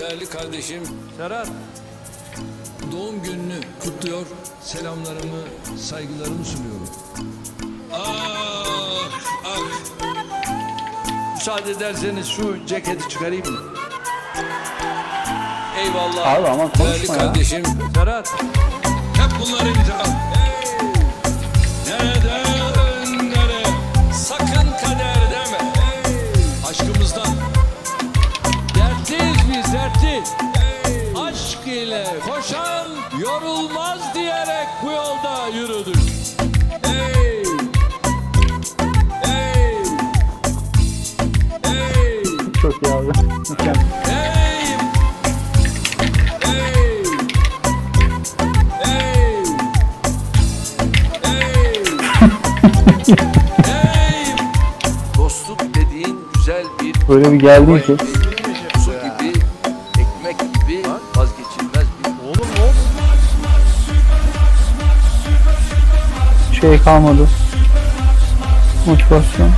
Değerli kardeşim Serhat. doğum gününü kutluyor. Selamlarımı, saygılarımı sunuyorum. Ah, ah. Müsaade ederseniz şu ceketi çıkarayım mı? Eyvallah. Abi ama Değerli konuşma ya. kardeşim Serhat. hep bunları imtihan. Hey! Nereden nereye? Sakın kader deme. Hey! Aşkımızdan. Yorulmaz diyerek bu yolda yürüdük. Çok iyi abi. Dostluk dediğin güzel bir Böyle bir geldin ki. Şey kalmadı. Motivasyon.